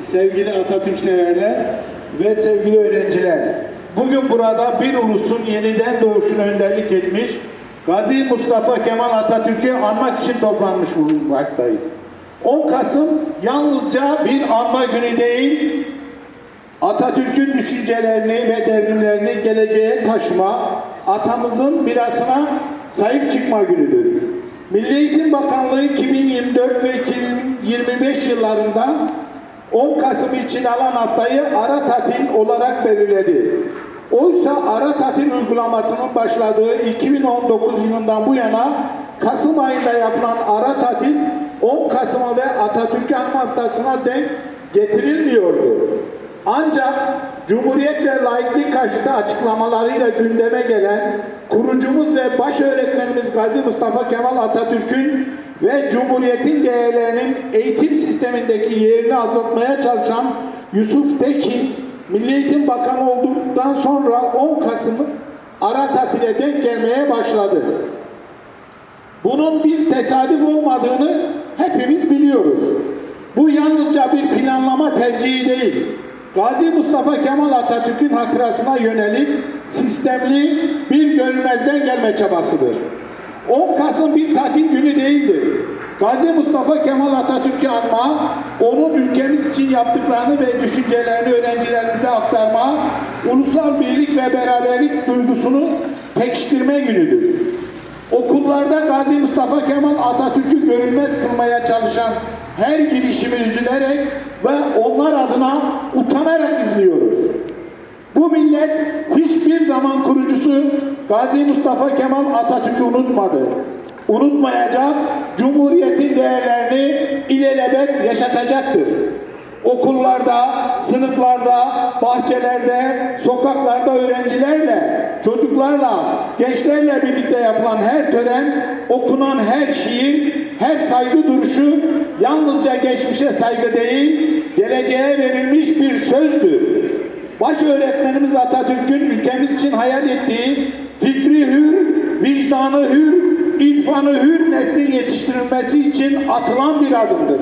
sevgili Atatürk severler ve sevgili öğrenciler. Bugün burada bir ulusun yeniden doğuşuna önderlik etmiş Gazi Mustafa Kemal Atatürk'ü anmak için toplanmış bulunmaktayız. 10 Kasım yalnızca bir anma günü değil, Atatürk'ün düşüncelerini ve devrimlerini geleceğe taşıma, atamızın mirasına sahip çıkma günüdür. Milli Eğitim Bakanlığı 2024 ve 2025 yıllarında 10 Kasım için alan haftayı ara tatil olarak belirledi. Oysa ara tatil uygulamasının başladığı 2019 yılından bu yana Kasım ayında yapılan ara tatil 10 Kasım'a ve Atatürk Anma Haftası'na denk getirilmiyordu. Ancak Cumhuriyet ve laiklik karşıtı açıklamalarıyla gündeme gelen kurucumuz ve baş öğretmenimiz Gazi Mustafa Kemal Atatürk'ün ve Cumhuriyet'in değerlerinin eğitim sistemindeki yerini azaltmaya çalışan Yusuf Tekin, Milli Eğitim Bakanı olduktan sonra 10 Kasım'ı ara tatile denk gelmeye başladı. Bunun bir tesadüf olmadığını hepimiz biliyoruz. Bu yalnızca bir planlama tercihi değil. Gazi Mustafa Kemal Atatürk'ün hatırasına yönelik sistemli bir görülmezden gelme çabasıdır. 10 Kasım bir tatil günü değildir. Gazi Mustafa Kemal Atatürk'ü anma, onun ülkemiz için yaptıklarını ve düşüncelerini öğrencilerimize aktarma, ulusal birlik ve beraberlik duygusunu pekiştirme günüdür. Okullarda Gazi Mustafa Kemal Atatürk'ü görünmez kılmaya çalışan her girişimi üzülerek ve onlar adına utanarak. Millet hiçbir zaman kurucusu Gazi Mustafa Kemal Atatürk'ü unutmadı. Unutmayacak, Cumhuriyet'in değerlerini ilelebet yaşatacaktır. Okullarda, sınıflarda, bahçelerde, sokaklarda öğrencilerle, çocuklarla, gençlerle birlikte yapılan her tören, okunan her şiir, her saygı duruşu yalnızca geçmişe saygı değil, geleceğe verilmiş bir sözdür. Baş öğretmenimiz Atatürk'ün ülkemiz için hayal ettiği fikri hür, vicdanı hür, irfanı hür neslin yetiştirilmesi için atılan bir adımdır.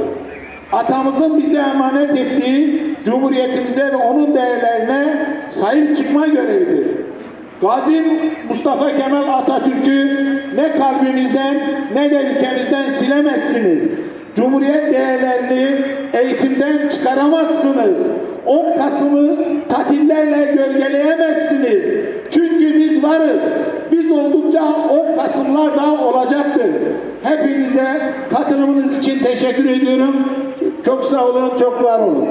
Atamızın bize emanet ettiği Cumhuriyetimize ve onun değerlerine sahip çıkma görevidir. Gazi Mustafa Kemal Atatürk'ü ne kalbimizden ne de ülkemizden silemezsiniz. Cumhuriyet değerlerini eğitimden çıkaramazsınız. 10 Kasım'ı tatillerle gölgeleyemezsiniz. Çünkü biz varız. Biz oldukça 10 Kasımlar da olacaktır. Hepinize katılımınız için teşekkür ediyorum. Çok sağ olun, çok var olun.